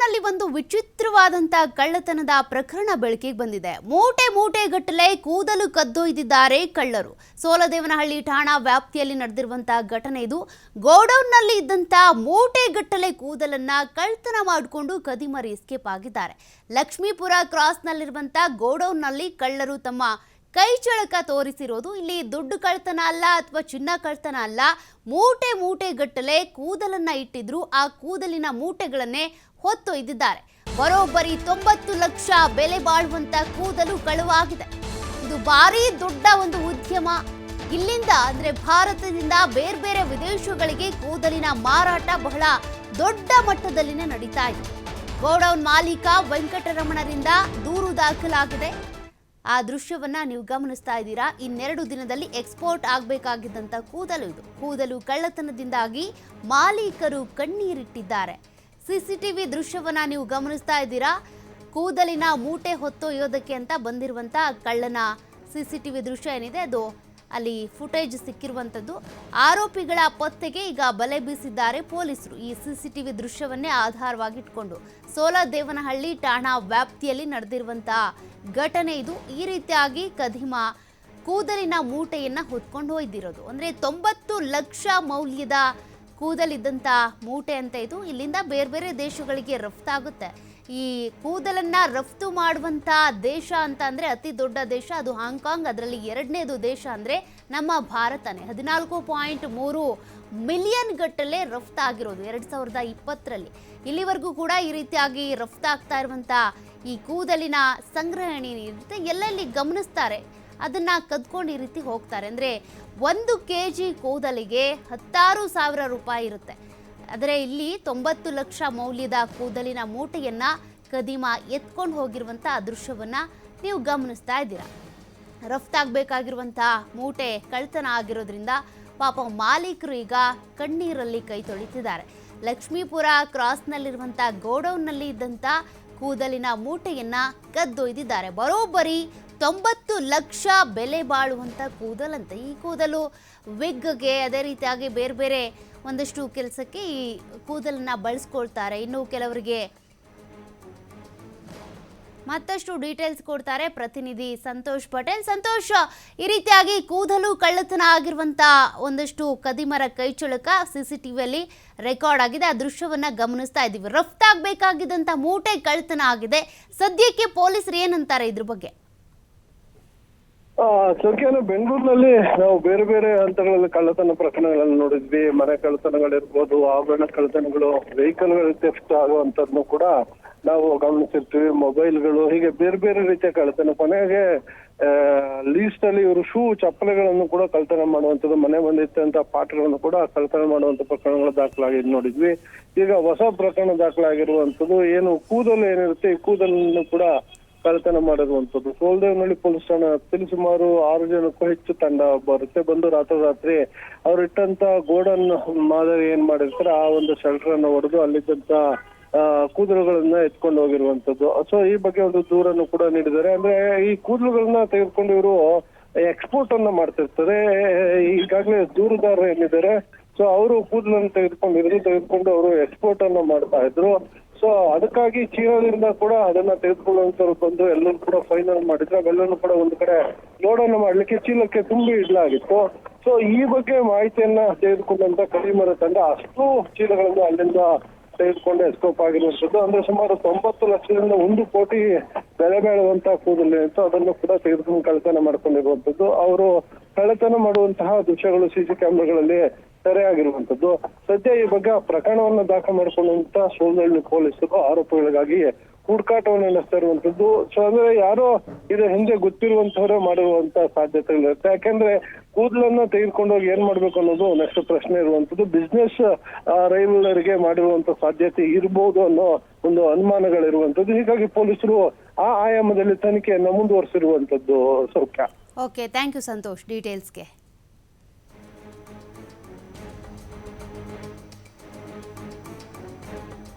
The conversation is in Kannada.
ಗೋಡೌನ್ನಲ್ಲಿ ಒಂದು ವಿಚಿತ್ರವಾದಂತಹ ಕಳ್ಳತನದ ಪ್ರಕರಣ ಬೆಳಕಿಗೆ ಬಂದಿದೆ. ಮೂಟೆ ಮೂಟೆ ಗಟ್ಟಲೆ ಕೂದಲು ಕದ್ದೊಯ್ದಿದ್ದಾರೆ ಕಳ್ಳರು. ಸೋಲದೇವನಹಳ್ಳಿ ಠಾಣಾ ವ್ಯಾಪ್ತಿಯಲ್ಲಿ ನಡೆದಿರುವಂತಹ ಘಟನೆ ಇದು. ಗೋಡೌನ್ನಲ್ಲಿ ಇದ್ದಂತಹ ಮೂಟೆ ಗಟ್ಟಲೆ ಕೂದಲನ್ನ ಕಳ್ತನ ಮಾಡಿಕೊಂಡು ಕದಿಮರಿ ಎಸ್ಕೇಪ್ ಆಗಿದ್ದಾರೆ. ಲಕ್ಷ್ಮೀಪುರ ಕ್ರಾಸ್ನಲ್ಲಿರುವಂತಹ ಗೋಡೌನ್ನಲ್ಲಿ ಕಳ್ಳರು ತಮ್ಮ ಕೈ ಚಳಕ ತೋರಿಸಿರೋದು ಇಲ್ಲಿ ದುಡ್ಡು ಕಳ್ತನ ಅಲ್ಲ ಅಥವಾ ಚಿನ್ನ ಕಳ್ತನ ಅಲ್ಲ. ಮೂಟೆ ಮೂಟೆ ಗಟ್ಟಲೆ ಕೂದಲನ್ನ ಇಟ್ಟಿದ್ರು. ಆ ಕೂದಲಿನ ಮೂಟೆಗಳನ್ನೇ ಹೊತ್ತೊಯ್ದಿದ್ದಾರೆ ಬರೋಬ್ಬರಿ ತೊಂಬತ್ತು ಲಕ್ಷ ಬೆಲೆ ಬಾಳುವಂತ ಕೂದಲು ಕಳುವಾಗಿದೆ. ಇದು ಭಾರಿ ದೊಡ್ಡ ಒಂದು ಉದ್ಯಮ. ಇಲ್ಲಿಂದ ಅಂದ್ರೆ ಭಾರತದಿಂದ ಬೇರೆ ಬೇರೆ ವಿದೇಶಗಳಿಗೆ ಕೂದಲಿನ ಮಾರಾಟ ಬಹಳ ದೊಡ್ಡ ಮಟ್ಟದಲ್ಲಿನೇ ನಡೀತಾ ಇದೆ. ಗೋಡೌನ್ ಮಾಲೀಕ ವೆಂಕಟರಮಣರಿಂದ ದೂರು ದಾಖಲಾಗಿದೆ. ಆ ದೃಶ್ಯವನ್ನ ನೀವು ಗಮನಿಸ್ತಾ ಇದ್ದೀರಾ? ಇನ್ನೆರಡು ದಿನದಲ್ಲಿ ಎಕ್ಸ್ಪೋರ್ಟ್ ಆಗಬೇಕಾಗಿದ್ದಂತ ಕೂದಲು ಇದು. ಕೂದಲು ಕಳ್ಳತನದಿಂದಾಗಿ ಮಾಲೀಕರು ಕಣ್ಣೀರಿಟ್ಟಿದ್ದಾರೆ. ಸಿಸಿಟಿವಿ ದೃಶ್ಯವನ್ನ ನೀವು ಗಮನಿಸ್ತಾ ಇದ್ದೀರಾ? ಕೂದಲಿನ ಮೂಟೆ ಹೊತ್ತೊಯ್ಯೋದಕ್ಕೆ ಅಂತ ಬಂದಿರುವಂತ ಕಳ್ಳನ ಸಿಸಿಟಿವಿ ದೃಶ್ಯ ಏನಿದೆ? ಅದು ಅಲ್ಲಿ ಫುಟೇಜ್ ಸಿಕ್ಕಿರುವಂಥದ್ದು. ಆರೋಪಿಗಳ ಪತ್ತೆಗೆ ಈಗ ಬಲೆ ಬೀಸಿದ್ದಾರೆ ಪೊಲೀಸರು. ಈ ಸಿಸಿಟಿವಿ ದೃಶ್ಯವನ್ನೇ ಆಧಾರವಾಗಿಟ್ಕೊಂಡು ಸೋಲದೇವನಹಳ್ಳಿ ಠಾಣಾ ವ್ಯಾಪ್ತಿಯಲ್ಲಿ ನಡೆದಿರುವಂತಹ ಘಟನೆ ಇದು. ಈ ರೀತಿಯಾಗಿ ಕದಿಮ ಕೂದಲಿನ ಮೂಟೆಯನ್ನು ಹೊತ್ಕೊಂಡು ಒಯ್ದಿರೋದು ಅಂದ್ರೆ ತೊಂಬತ್ತು ಲಕ್ಷ ಮೌಲ್ಯದ ಕೂದಲಿದ್ದಂಥ ಮೂಟೆ ಅಂತ ಇದು ಇಲ್ಲಿಂದ ಬೇರೆ ಬೇರೆ ದೇಶಗಳಿಗೆ ರಫ್ತಾಗುತ್ತೆ ಈ ಕೂದಲನ್ನ ರಫ್ತು ಮಾಡುವಂಥ ದೇಶ ಅಂತ ಅಂದರೆ ಅತಿ ದೊಡ್ಡ ದೇಶ, ಅದು ಹಾಂಗ್ಕಾಂಗ್. ಅದರಲ್ಲಿ ಎರಡನೇದು ದೇಶ ಅಂದ್ರೆ ನಮ್ಮ ಭಾರತನೇ. ಹದಿನಾಲ್ಕು ಪಾಯಿಂಟ್ ಮೂರು ಮಿಲಿಯನ್ ಗಟ್ಟಲೆ ರಫ್ತಾಗಿರೋದು ಎರಡು ಸಾವಿರದ ಇಪ್ಪತ್ತರಲ್ಲಿ. ಇಲ್ಲಿವರೆಗೂ ಕೂಡ ಈ ರೀತಿಯಾಗಿ ರಫ್ತಾಗ್ತಾ ಇರುವಂಥ ಈ ಕೂದಲಿನ ಸಂಗ್ರಹಣೆ ಇರುತ್ತೆ ಎಲ್ಲೆಲ್ಲಿ ಗಮನಿಸ್ತಾರೆ? ಅದನ್ನ ಕದ್ಕೊಂಡು ಈ ರೀತಿ ಹೋಗ್ತಾರೆ. ಅಂದರೆ ಒಂದು ಕೆ ಜಿ ಕೂದಲಿಗೆ ಹತ್ತಾರು ಸಾವಿರ ರೂಪಾಯಿ ಇರುತ್ತೆ. ಆದರೆ ಇಲ್ಲಿ ತೊಂಬತ್ತು ಲಕ್ಷ ಮೌಲ್ಯದ ಕೂದಲಿನ ಮೂಟೆಯನ್ನು ಕದಿಮ ಎತ್ಕೊಂಡು ಹೋಗಿರುವಂಥ ದೃಶ್ಯವನ್ನು ನೀವು ಗಮನಿಸ್ತಾ ಇದ್ದೀರಾ. ರಫ್ತಾಗಬೇಕಾಗಿರುವಂಥ ಮೂಟೆ ಕಳ್ತನ ಆಗಿರೋದ್ರಿಂದ ಪಾಪ ಮಾಲೀಕರು ಈಗ ಕಣ್ಣೀರಲ್ಲಿ ಕೈ ತೊಳಿತಿದ್ದಾರೆ. ಲಕ್ಷ್ಮೀಪುರ ಕ್ರಾಸ್ನಲ್ಲಿರುವಂಥ ಗೋಡೌನ್ನಲ್ಲಿ ಇದ್ದಂಥ ಕೂದಲಿನ ಮೂಟೆಯನ್ನು ಕದ್ದೊಯ್ದಿದ್ದಾರೆ ಬರೋಬ್ಬರಿ ತೊಂಬತ್ತು ಲಕ್ಷ ಬೆಲೆ ಬಾಳುವಂಥ ಕೂದಲಂತೆ. ಈ ಕೂದಲು ವಿಗ್ಗೆ ಅದೇ ರೀತಿಯಾಗಿ ಬೇರೆ ಬೇರೆ ಒಂದಷ್ಟು ಕೆಲಸಕ್ಕೆ ಈ ಕೂದಲನ್ನ ಬಳಸ್ಕೊಳ್ತಾರೆ. ಇನ್ನು ಕೆಲವರಿಗೆ ಮತ್ತಷ್ಟು ಡೀಟೇಲ್ಸ್ ಕೊಡ್ತಾರೆ ಪ್ರತಿನಿಧಿ ಸಂತೋಷ್ ಪಟೇಲ್. ಸಂತೋಷ್, ಈ ರೀತಿಯಾಗಿ ಕೂದಲು ಕಳ್ಳತನ ಆಗಿರುವಂತ ಒಂದಷ್ಟು ಕದಿಮರ ಕೈಚಳಕ ಸಿಸಿಟಿವಿಯಲ್ಲಿ ರೆಕಾರ್ಡ್ ಆಗಿದೆ. ಆ ದೃಶ್ಯವನ್ನ ಗಮನಿಸ್ತಾ ಇದ್ದೀವಿ. ರಫ್ತಾಗಬೇಕಾಗಿದ್ದಂತ ಮೂಟೆ ಕಳ್ಳತನ ಆಗಿದೆ. ಸದ್ಯಕ್ಕೆ ಪೊಲೀಸರು ಏನಂತಾರೆ ಇದ್ರ ಬಗ್ಗೆ? ಆ, ಸಂಖ್ಯೆನ ಬೆಂಗಳೂರಿನಲ್ಲಿ ನಾವು ಬೇರೆ ಬೇರೆ ಹಂತಗಳಲ್ಲಿ ಕಳ್ಳತನ ಪ್ರಕರಣಗಳನ್ನು ನೋಡಿದ್ವಿ. ಮನೆ ಕಳ್ಳತನಗಳಿರ್ಬೋದು ಆಭರಣ ಕಳ್ಳತನಗಳು ವೆಹಿಕಲ್ಗಳು ಥೆಫ್ಟ್ ಆಗುವಂತದ್ನು ಕೂಡ ನಾವು ಗಮನಿಸಿರ್ತೀವಿ. ಮೊಬೈಲ್ಗಳು ಹೀಗೆ ಬೇರೆ ಬೇರೆ ರೀತಿಯ ಕಳ್ಳತನ. ಕೊನೆಗೆ ಲೀಸ್ಟ್ ಅಲ್ಲಿ ಇವರು ಶೂ ಚಪ್ಪಲೆಗಳನ್ನು ಕೂಡ ಕಳ್ಳತನ ಮಾಡುವಂತದ್ದು ಮನೆ ಬಂದಿತ್ತಂತ ಪಾಠಗಳನ್ನು ಕೂಡ ಕಳ್ಳತನ ಮಾಡುವಂತ ಪ್ರಕರಣಗಳು ದಾಖಲಾಗಿ ನೋಡಿದ್ವಿ. ಈಗ ಹೊಸ ಪ್ರಕರಣ ದಾಖಲಾಗಿರುವಂತದ್ದು ಏನು ಕೂದಲು ಏನಿರುತ್ತೆ ಈ ಕೂದಲನ್ನು ಕೂಡ ಕಳ್ಳತನ ಮಾಡಿರುವಂತದ್ದು ಸೋಲ್ದೇವನಹಳ್ಳಿ ಪೊಲೀಸ್ ಠಾಣೆ ಸುಮಾರು ಆರು ಜನಕ್ಕೂ ಹೆಚ್ಚು ತಂಡ ಬರುತ್ತೆ. ಬಂದು ರಾತ್ರೋರಾತ್ರಿ ಅವ್ರು ಇಟ್ಟಂತ ಗೋಡನ್ ಮಾದರಿ ಏನ್ ಮಾಡಿರ್ತಾರೆ, ಆ ಒಂದು ಶೆಲ್ಟರ್ ಅನ್ನ ಹೊಡೆದು ಅಲ್ಲಿದ್ದಂತ ಕೂದಲುಗಳನ್ನ ಎತ್ಕೊಂಡು ಹೋಗಿರುವಂತದ್ದು ಸೊ ಈ ಬಗ್ಗೆ ಒಂದು ದೂರನ್ನು ಕೂಡ ನೀಡಿದ್ದಾರೆ. ಅಂದ್ರೆ, ಈ ಕೂದಲುಗಳನ್ನ ತೆಗೆದುಕೊಂಡು ಇವರು ಎಕ್ಸ್ಪೋರ್ಟ್ ಅನ್ನ ಮಾಡ್ತಿರ್ತಾರೆ. ಈಗಾಗಲೇ ದೂರುದಾರರು ಏನಿದ್ದಾರೆ ಸೊ ಅವರು ಕೂದಲನ್ನು ತೆಗೆದುಕೊಂಡಿದ್ರು ತೆಗೆದುಕೊಂಡು ಅವರು ಎಕ್ಸ್ಪೋರ್ಟ್ ಅನ್ನ ಮಾಡ್ತಾ ಇದ್ರು. ಸೊ ಅದಕ್ಕಾಗಿ ಚೀನಾದಿಂದ ಕೂಡ ಅದನ್ನ ತೆಗೆದುಕೊಳ್ಳುವಂತವ್ರು ಬಂದು ಎಲ್ಲರೂ ಕೂಡ ಫೈನಲ್ ಮಾಡಿದ್ರು ಅವೆಲ್ಲರೂ ಕೂಡ ಒಂದು ಕಡೆ ಲೋಡನ್ನು ಮಾಡ್ಲಿಕ್ಕೆ ಚೀಲಕ್ಕೆ ತುಂಬಿ ಇಡ್ಲಾಗಿತ್ತು. ಸೊ ಈ ಬಗ್ಗೆ ಮಾಹಿತಿಯನ್ನ ತೆಗೆದುಕೊಂಡಂತ ಕಡಿಮರ ತಂಡ ಅಷ್ಟು ಚೀಲಗಳನ್ನು ಅಲ್ಲಿಂದ ತೆಗೆದುಕೊಂಡು ಎಸ್ಕೋಪ್ ಆಗಿರುವಂತದ್ದು ಅಂದ್ರೆ ಸುಮಾರು ತೊಂಬತ್ತು ಲಕ್ಷದಿಂದ ಒಂದು ಕೋಟಿ ಬೆಲೆ ಬಾಳುವಂತ ಕೂದಲು ಇತ್ತು ಅದನ್ನು ಕೂಡ ತೆಗೆದುಕೊಂಡು ಕಳ್ಳತನ ಮಾಡ್ಕೊಂಡಿರುವಂತದ್ದು ಅವರು ಕಳ್ಳತನ ಮಾಡುವಂತಹ ದೃಶ್ಯಗಳು ಸಿಸಿ ಕ್ಯಾಮೆರಾಗಳಲ್ಲಿ ಸೆರೆಯಾಗಿರುವಂತದ್ದು. ಸದ್ಯ ಈ ಬಗ್ಗೆ ಪ್ರಕರಣವನ್ನು ದಾಖಲು ಮಾಡಿಕೊಂಡಂತ ಸೋಲಹಳ್ಳಿ ಪೊಲೀಸರು ಆರೋಪಿಗಳಿಗಾಗಿ ಹುಡುಕಾಟವನ್ನು ನಡೆಸ್ತಾ ಇರುವಂತದ್ದು. ಸೊ ಅಂದ್ರೆ ಯಾರೋ ಇದ್ರ ಹಿಂದೆ ಗೊತ್ತಿರುವಂತವರೇ ಮಾಡಿರುವಂತ ಸಾಧ್ಯತೆಗಳಿರುತ್ತೆ ಯಾಕೆಂದ್ರೆ ಕೂದಲನ್ನ ತೆಗೆದುಕೊಂಡು ಹೋಗಿ ಏನ್ ಮಾಡ್ಬೇಕು ಅನ್ನೋದು ನೆಕ್ಸ್ಟ್ ಪ್ರಶ್ನೆ ಇರುವಂತದ್ದು. ಬಿಸ್ನೆಸ್ ರೈವಲರಿಗೆ ಮಾಡಿರುವಂತ ಸಾಧ್ಯತೆ ಇರಬಹುದು ಅನ್ನೋ ಒಂದು ಅನುಮಾನಗಳಿರುವಂತದ್ದು. ಹೀಗಾಗಿ ಪೊಲೀಸರು ಆ ಆಯಾಮದಲ್ಲಿ ತನಿಖೆಯನ್ನ ಮುಂದುವರಿಸಿರುವಂತದ್ದು ಸೌಖ್ಯ. Okay thank you Santosh ಡೀಟೇಲ್ಸ್ಗೆ